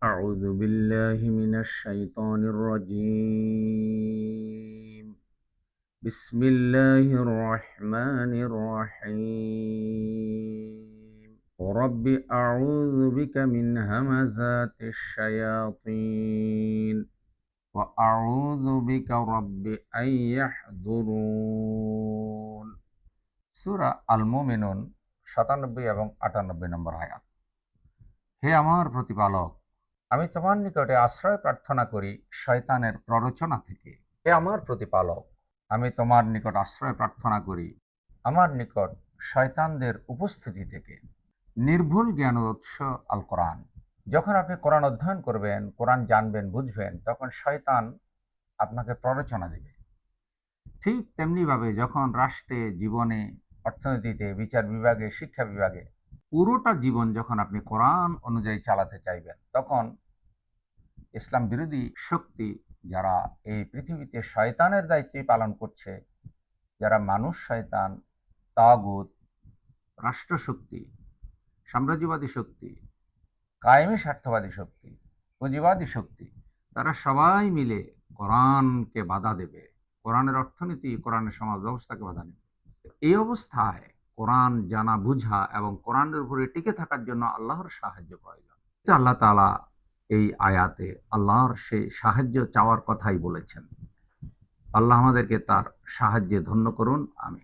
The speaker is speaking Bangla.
أعوذ بالله من الشيطان الرجيم بسم الله الرحمن الرحيم رب أعوذ بك من همزات الشياطين وأعوذ بك رب أن يحضرون সূরা আল মুমিনুন সাতানব্বই এবং আটানব্বই নম্বর আয়াত হে আমার প্রতিপালক আমি তোমার নিকটে আশ্রয় প্রার্থনা করি শয়তানের প্ররোচনা থেকে। হে আমার প্রতিপালক, আমি তোমার নিকট আশ্রয় প্রার্থনা করি। আমার নিকট শয়তানদের উপস্থিতি থেকে। নির্ভুল জ্ঞান উৎস আল কোরআন। যখন আপনি কোরআন অধ্যয়ন করবেন, কোরআন জানবেন, বুঝবেন, তখন শয়তান আপনাকে প্ররোচনা দেবে। ঠিক তেমনিভাবে যখন রাষ্ট্রে, জীবনে, অর্থনীতিতে, বিচার বিভাগে, শিক্ষা বিভাগে পুরোটা জীবন যখন আপনি কোরআন অনুযায়ী চালাতে চাইবেন, তখন ইসলাম বিরোধী শক্তি যারা এই পৃথিবীতে শয়তানের দায়িত্বে পালন করছে, যারা মানুষ শয়তান, তাগুত, রাষ্ট্রশক্তি, সাম্রাজ্যবাদী শক্তি, কায়েমি স্বার্থবাদী শক্তি, পুঁজিবাদী শক্তি, তারা সবাই মিলে কোরআনকে বাধা দেবে। কোরআনের অর্থনীতি, কোরআনের সমাজ ব্যবস্থাকে বাধা দেবে। এই অবস্থায় কোরআন জানা বুঝা এবং কোরআনের উপরে টিকে থাকার জন্য আল্লাহর সাহায্য প্রয়োজন। আল্লাহ তালা এই আয়াতে আল্লাহর সেই সাহায্য চাওয়ার কথাই বলেছেন। আল্লাহ আমাদেরকে তার সাহায্যে ধন্য করুন আমি